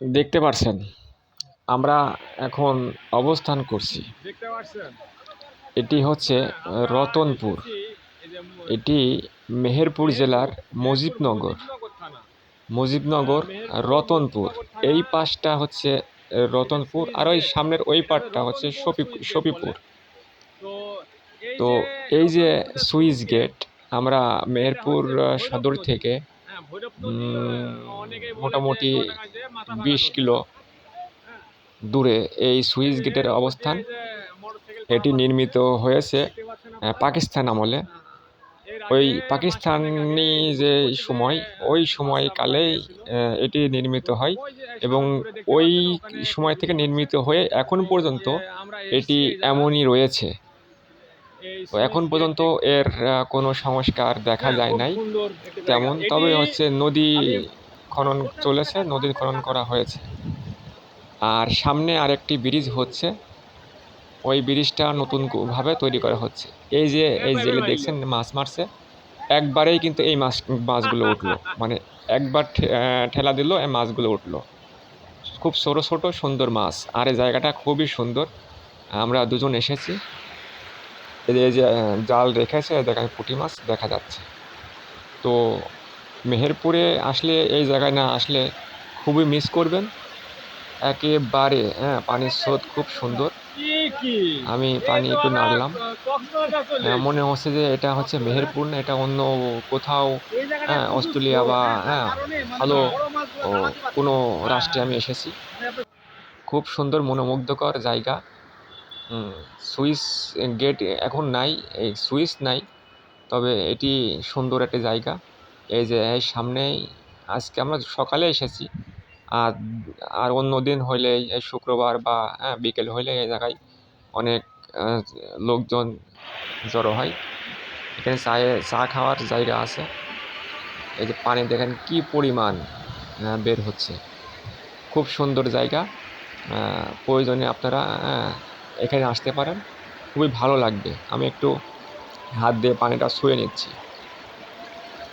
দেখতে পারছেন আমরা এখন অবস্থান করছি। এটি হচ্ছে রতনপুর। এটি মেহেরপুর জেলার মুজিবনগর। মুজিবনগর রতনপুর। এই পাশটা হচ্ছে রতনপুর আর ওই সামনের ওই পাটটা হচ্ছে শফিপুর তো এই যে সুইচ গেট আমরা মেহেরপুর সদর থেকে মোটামুটি বিশ কিলো দূরে এই সুইচ গেটের অবস্থান। এটি নির্মিত হয়েছে পাকিস্তান আমলে। ওই পাকিস্তানি যে সময় ওই সময়কালেই এটি নির্মিত হয় এবং ওই সময় থেকে নির্মিত হয়ে এখন পর্যন্ত এটি এমনই রয়েছে। তো এখন পর্যন্ত এর কোনো সংস্কার দেখা যায় নাই। তেমন, তবে হচ্ছে নদী খনন চলেছে, নদীর খনন করা হয়েছে। আর সামনে আরেকটি ব্রিজ হচ্ছে, ওই ব্রিজটা নতুন ভাবে তৈরি করা হচ্ছে। এই যে, এই জেলে দেখছেন মাছ মারছে, একবারেই কিন্তু এই মাছ, মাছগুলো উঠল। মানে একবার ঠেলা দিল, এই মাছগুলো উঠল। খুব ছোটো ছোটো সুন্দর মাছ, আর এই জায়গাটা খুবই সুন্দর। আমরা দুজন এসেছি। এই যে- জাল রেখেছে, দেখা পুঁটি মাছ, দেখা যাচ্ছে। তো মেহেরপুরে আসলে, এই জায়গায় না আসলে খুবই মিস করবেন। একেবারে হ্যাঁ পানির স্রোত খুব সুন্দর। আমি পানি একটু নাড়লাম। মনে হচ্ছে যে এটা হচ্ছে মেহেরপুর না, এটা অন্য কোথাও হ্যাঁ অস্ট্রেলিয়া বা হ্যাঁ ভালো কোনো রাষ্ট্রে আমি এসেছি। খুব সুন্দর, মনোমুগ্ধকর জায়গা। সুইস গেট এখন নাই, এই সুইস নাই, তবে এটি সুন্দর একটা জায়গা। এই যে এই সামনেই আজকে আমরা সকালে এসেছি, আর আর অন্য দিন হইলে এই শুক্রবার বা হ্যাঁ বিকেল হইলে এই জায়গায় অনেক লোকজন জড়ো হয়। এখানে চায়ে, চা খাওয়ার জায়গা আছে। এই যে পানি দেখেন কি পরিমাণ বের হচ্ছে। খুব সুন্দর জায়গা প্রয়োজনে আপনারা এখানে আসতে পারেন। খুবই ভালো লাগবে। আমি একটু হাত দিয়ে পানিটা শুয়ে নিচ্ছি।